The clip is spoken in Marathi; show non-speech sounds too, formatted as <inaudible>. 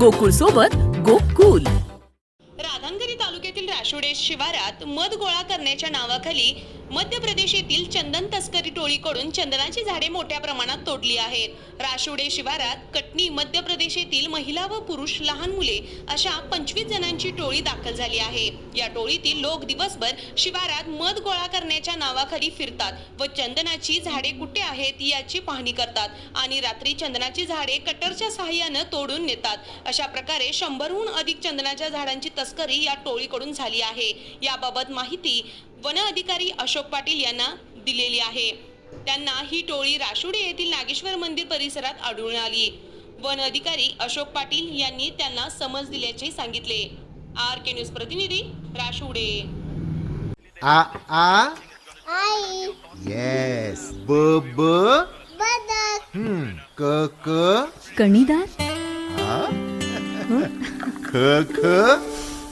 गोकुळ सोबत गोकुळ. राशोडे शिवारात मध गोळा करण्याच्या नावाखाली मध्य प्रदेश येथील चंदन तस्करी टोळीकडून चंदनाची झाडे मोठ्या प्रमाणात तोडली आहेत. राशुडे शिवारात कटनी मध्य प्रदेश येथील महिला व पुरुष लहान मुले अशा पंचवीस जणांची टोळी दाखल झाली आहे. या टोळीतील लोक दिवसभर शिवारात मध गोळा करण्याच्या नावाखाली फिरतात व चंदनाची झाडे कुठे आहेत याची पाहणी करतात आणि रात्री चंदनाची झाडे कटरच्या सहाय्यानं तोडून नेतात. अशा प्रकारे शंभरहून अधिक चंदनाच्या झाडांची तस्करी या टोळीकडून झाली आहे. याबाबत माहिती वन अधिकारी अशोक पाटील यांना दिलेली आहे. त्यांना ही टोळी राशुडे येथील नागेश्वर मंदिर परिसरात आढळून आली. वन अधिकारी अशोक पाटील यांनी त्यांना समज दिल्याचे सांगितले. आर के न्यूज प्रतिनिधी राशुडे आ आ? आई. येस ब ब? बदक. हम्म. क क? कणीदार आ? <laughs> ख ख?